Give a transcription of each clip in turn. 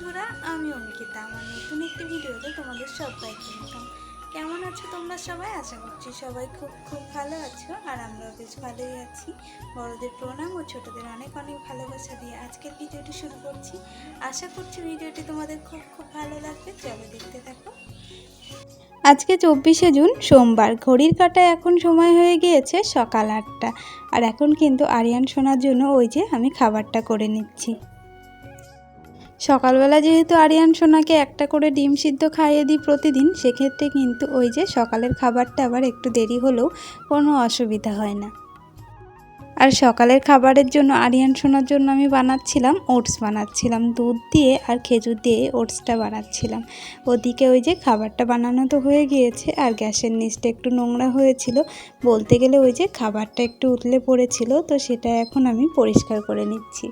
বন্ধুরা, আমি অঙ্কিতা আমার নতুন একটি ভিডিওতে তোমাদের সবাইকে ওয়েলকাম কেমন আছো তোমরা সবাই? আশা করছি সবাই খুব খুব ভালো আছো, আর আমরাও বেশ ভালোই আছি। বড়দের প্রণাম ও ছোটদের অনেক অনেক ভালোবাসা দিয়ে আজকের ভিডিওটি শুরু করছি। আশা করছি ভিডিওটি তোমাদের খুব খুব ভালো লাগবে। চলো দেখতে থাকো। আজকে চব্বিশে জুন, সোমবার। ঘড়ির কাটায় এখন সময় হয়ে গিয়েছে সকাল আটটা। আর এখন কিন্তু আরিয়ান শোনার জন্য ওই যে আমি খাবারটা করে নিচ্ছি। সকালবেলা যেহেতু আরিয়ান সোনাকে একটা করে ডিম সিদ্ধ খাইয়ে দিই প্রতিদিন, সেক্ষেত্রে কিন্তু ওই যে সকালের খাবারটা আবার একটু দেরি হলেও কোনো অসুবিধা হয় না। আর সকালের খাবারের জন্য আরিয়ান সোনার জন্য আমি বানাচ্ছিলাম ওটস বানাচ্ছিলাম, দুধ দিয়ে আর খেজুর দিয়ে ওটসটা বানাচ্ছিলাম। ওদিকে ওই যে খাবারটা বানানো তো হয়ে গিয়েছে, আর গ্যাসের নিচটা একটু নোংরা হয়েছিল। বলতে গেলে ওই যে খাবারটা একটু উতলে পড়েছিল, তো সেটা এখন আমি পরিষ্কার করে নিচ্ছি।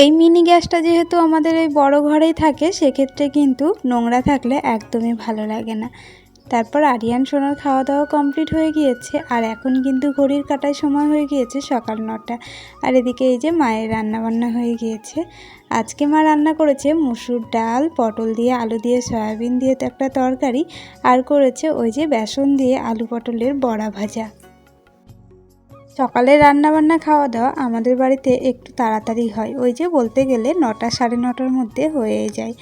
এই মিনি গ্যাসটা যেহেতু আমাদের এই বড় ঘরেই থাকে, সেক্ষেত্রে কিন্তু নোংরা থাকলে একদমই ভালো লাগে না। তারপর আরিয়ান সোনার খাওয়া দাওয়া কমপ্লিট হয়ে গিয়েছে, আর এখন কিন্তু ঘড়ির কাটায় সময় হয়ে গিয়েছে সকাল নটা। আর এদিকে এই যে মায়ের রান্না বান্না হয়ে গিয়েছে। আজকে মা রান্না করেছে মুসুর ডাল, পটল দিয়ে আলু দিয়ে সয়াবিন দিয়ে তো একটা তরকারি, আর করেছে ওই যে বেসন দিয়ে আলু পটলের বড়া ভাজা। সকালে রান্না বান্না খাওয়া দাওয়া আমাদের বাড়িতে একটু তাড়াতাড়ি হয়। ওই যে বলতে গেলে নটা সাড়ে নটার মধ্যে হয়ে যায়।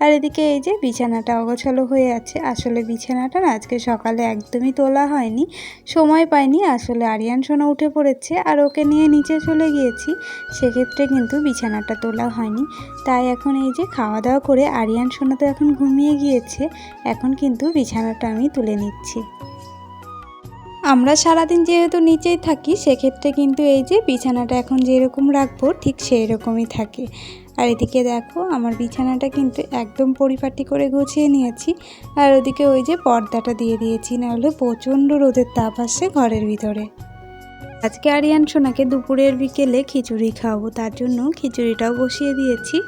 আর এদিকে এই যে বিছানাটা অগোছালো হয়ে আছে। আসলে বিছানাটা না আজকে সকালে একদমই তোলা হয়নি। সময় পাইনি। আসলে আরিয়ান সোনা উঠে পড়েছে আর ওকে নিয়ে নিচে চলে গিয়েছি। সেক্ষেত্রে কিন্তু বিছানাটা তোলা হয়নি। তাই এখন এই যে খাওয়া দাওয়া করে আরিয়ান সোনা তো এখন ঘুমিয়ে গিয়েছে। এখন কিন্তু বিছানাটা আমি তুলে নিচ্ছি। আমরা সারাদিন যেহেতু নিচেই থাকি, সেক্ষেত্রে কিন্তু এই যে বিছানাটা এখন যেরকম রাখব, ঠিক সেই রকমই থাকে। আর এদিকে দেখো, আমার বিছানাটা কিন্তু একদম পরিপাটি করে গুছিয়ে নিয়েছি। আর ওদিকে ওই যে পর্দাটা দিয়ে দিয়েছি, নাহলে প্রচণ্ড রোদের তাপ আসে ঘরের ভিতরে। আজকে আরিয়ান সোনাকে দুপুরের বিকেলে খিচুড়ি খাওয়াবো, তার জন্য খিচুড়িটাও বসিয়ে দিয়েছি।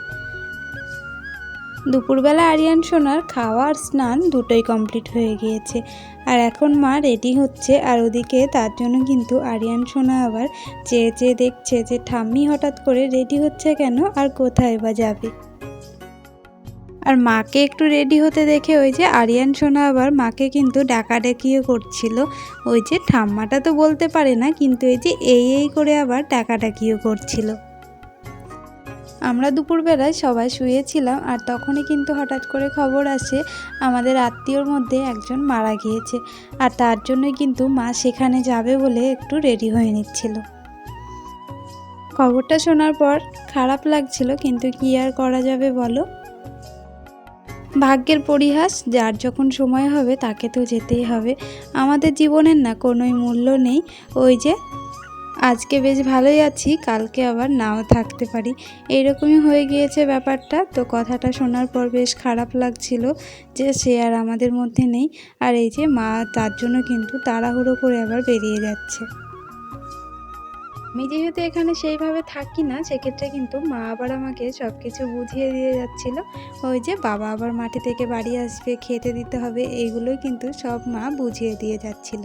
দুপুরবেলা আরিয়ান সোনার খাওয়া আর স্নান দুটোই কমপ্লিট হয়ে গিয়েছে। আর এখন মা রেডি হচ্ছে, আর ওদিকে তার জন্য কিন্তু আরিয়ান সোনা আবার চেয়ে চেয়ে দেখছে যে ঠাম্মি হঠাৎ করে রেডি হচ্ছে কেন আর কোথায় বা যাবে। আর মাকে একটু রেডি হতে দেখে ওই যে আরিয়ান সোনা আবার মাকে কিন্তু ডাকাডাকিও করছিল। ওই যে ঠাম্মাটা তো বলতে পারে না, কিন্তু এই যে এই এই করে আবার ডাকাডাকিও করছিল। আমরা দুপুরবেলায় সবাই শুয়েছিলাম আর তখনই কিন্তু হঠাৎ করে খবর আসে, আমাদের আত্মীয়র মধ্যে একজন মারা গিয়েছে আর তার জন্যই কিন্তু মা সেখানে যাবে বলে একটু রেডি হয়ে নিচ্ছিল। খবরটা শোনার পর খারাপ লাগছিল, কিন্তু কি আর করা যাবে বলো? ভাগ্যের পরিহাস, যার যখন সময় হবে তাকে তো যেতেই হবে। আমাদের জীবনের না কোনোই মূল্য নেই। ওই যে আজকে বেশ ভালোই আছি, কালকে আবার নাও থাকতে পারি। এইরকমই হয়ে গিয়েছে ব্যাপারটা। তো কথাটা শোনার পর বেশ খারাপ লাগছিল যে সে আর আমাদের মধ্যে নেই। আর এই যে মা, তার জন্য কিন্তু তাড়াহুড়ো করে আবার বেরিয়ে যাচ্ছে। আমি যেহেতু এখানে সেইভাবে থাকি না, সেক্ষেত্রে কিন্তু মা আবার আমাকে সব কিছু বুঝিয়ে দিয়ে যাচ্ছিল। ওই যে বাবা আবার মাঠে থেকে বাড়ি আসবে, খেতে দিতে হবে, এইগুলোই কিন্তু সব মা বুঝিয়ে দিয়ে যাচ্ছিল।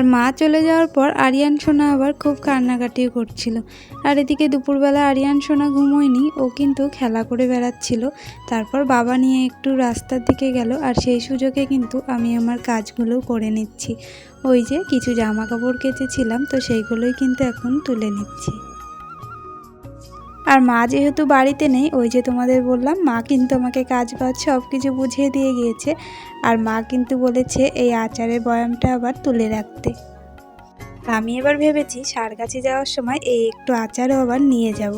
আর মা চলে যাওয়ার পর আরিয়ান, সোনা আবার খুব কান্নাকাটি করছিল। আর এদিকে দুপুরবেলা আরিয়ান, সোনা ঘুমোয়নি, ও কিন্তু খেলা করে বেড়াচ্ছিল। তারপর বাবা নিয়ে একটু রাস্তার দিকে গেল, আর সেই সুযোগে কিন্তু আমি আমার কাজগুলো করে নিচ্ছি। ওই যে কিছু জামা কাপড় কেচেছিলাম, তো সেইগুলোই কিন্তু এখন তুলে নিচ্ছি। আর মা যেহেতু বাড়িতে নেই, ওই যে তোমাদের বললাম, মা কিন্তু আমাকে কাজ বাজ সব কিছু বুঝিয়ে দিয়ে গিয়েছে। আর মা কিন্তু বলেছে এই আচারের বয়ামটা আবার তুলে রাখতে। আমি এবার ভেবেছি সার গাছে যাওয়ার সময় এই একটু আচারও আবার নিয়ে যাব।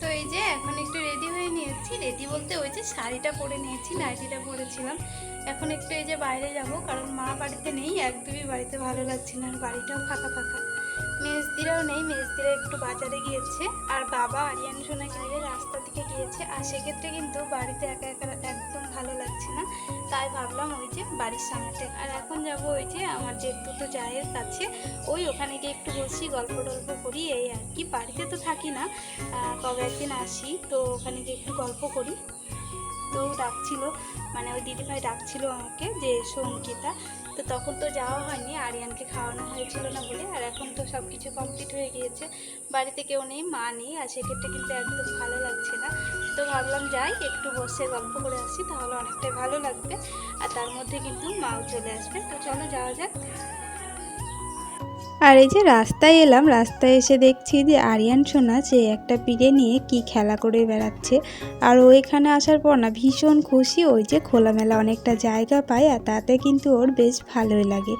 তো এই যে এখন একটু রেডি হয়ে নিয়েছি। রেডি বলতে ওই যে শাড়িটা পরে নিয়েছি, নাইটিটা পরেছিলাম। এখন একটু এই যে বাইরে যাব, কারণ মা বাড়িতে নেই, একদমই বাড়িতে ভালো লাগছে না, আর বাড়িটাও ফাঁকা ফাঁকা। মেজদিরাও নেই, মেজদিরা একটু বাজারে গিয়েছে আর বাবা আরিয়ান সোনাকে নিয়ে রাস্তা দিকে গিয়েছে আর সেক্ষেত্রে কিন্তু বাড়িতে একা একা একদম ভালো লাগছে না। তাই ভাবলাম ওই যে বাড়ির সামনেতে। আর এখন যাব ওই যে আমার জেঠু তো জায়ের কাছে, ওই ওখানে গিয়ে একটু বসি, গল্প টল্প করি, এই আর কি। বাড়িতে তো থাকি না কবে একদিন আসি, তো ওখানে গিয়ে একটু গল্প করি। তো ডাকছিল মানে ওই দিদিভাই ডাকছিল আমাকে যে এসো অঙ্কিতা তো তখন তো যাওয়া হয়নি, আরিয়ানকে খাওয়ানো হয়েছিল না বলে, আর এখন তো সব কিছু কমপ্লিট হয়ে গিয়েছে। বাড়িতে কেউ নেই, মা নেই, আর সেক্ষেত্রে কিন্তু একদম ভালো লাগছে না। তো ভাবলাম যাই, একটু বসে গল্প করে আসি, তাহলে অনেকটাই ভালো লাগবে। আর তার মধ্যে কিন্তু মাও চলে আসবে। তো চলো যাওয়া যাক। আর এই যে রাস্তায় এলাম, রাস্তায় এসে দেখছি যে আরিয়ান সোনা সে একটা পিড়ে নিয়ে কি খেলা করে বেড়াচ্ছে। আর ও এখানে আসার পর না ভীষণ খুশি, ওই যে খোলামেলা অনেকটা জায়গা পায় আর তাতে কিন্তু ওর বেশ ভালোই লাগে।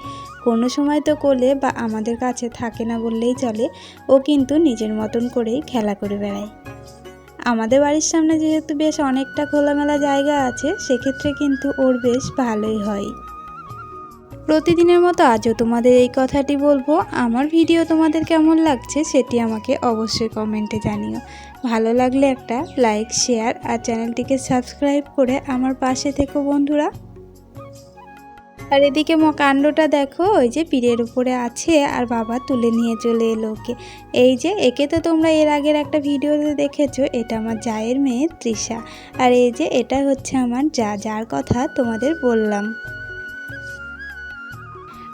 কোনো সময় তো কোলে বা আমাদের কাছে থাকে না বললেই চলে, ও কিন্তু নিজের মতন করেই খেলা করে বেড়ায়। আমাদের বাড়ির সামনে যেহেতু বেশ অনেকটা খোলামেলা জায়গা আছে, সেক্ষেত্রে কিন্তু ওর বেশ ভালোই হয়। প্রতিদিনের মতো আজও তোমাদের এই কথাটি বলব। আমার ভিডিও তোমাদের কেমন লাগছে সেটি আমাকে অবশ্যই কমেন্টে জানিও। ভালো লাগলে একটা লাইক, শেয়ার আর চ্যানেলটিকে সাবস্ক্রাইব করে আমার পাশে থেকো বন্ধুরা। আর এদিকে ম কাণ্ডটা দেখো, ওই যে পীরের উপরে আছে আর বাবা তুলে নিয়ে চলে এলো ওকে। এই যে, একে তো তোমরা এর আগের একটা ভিডিওতে দেখেছ, এটা আমার জায়ের মেয়ে তৃষা। আর এই যে, এটা হচ্ছে আমার যা, যার কথা তোমাদের বললাম।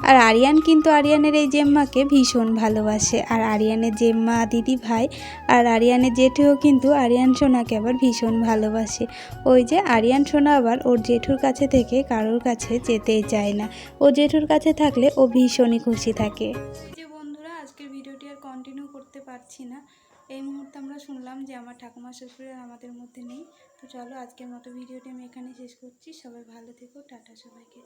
আর আরিয়ান কিন্তু আরিয়ানের এই জেম্মাকে ভীষণ ভালোবাসে। আর আরিয়ানের জেম্মা দিদি ভাই আর আরিয়ানের জেঠুও কিন্তু আরিয়ান সোনাকে আবার ভীষণ ভালোবাসে। ওই যে আরিয়ান সোনা আবার ওর জেঠুর কাছে থেকে কারোর কাছে যেতেই চায় না। ও জেঠুর কাছে থাকলে ও ভীষণই খুশি থাকে। যে বন্ধুরা, আজকের ভিডিওটি আর কন্টিনিউ করতে পারছি না। এই মুহূর্তে আমরা শুনলাম যে আমার ঠাকুমা শ্বশুর আমাদের মধ্যে নেই। তো চলো আজকের মতো ভিডিওটি আমি এখানে শেষ করছি। সবাই ভালো থেকো। টাটা সবাইকে।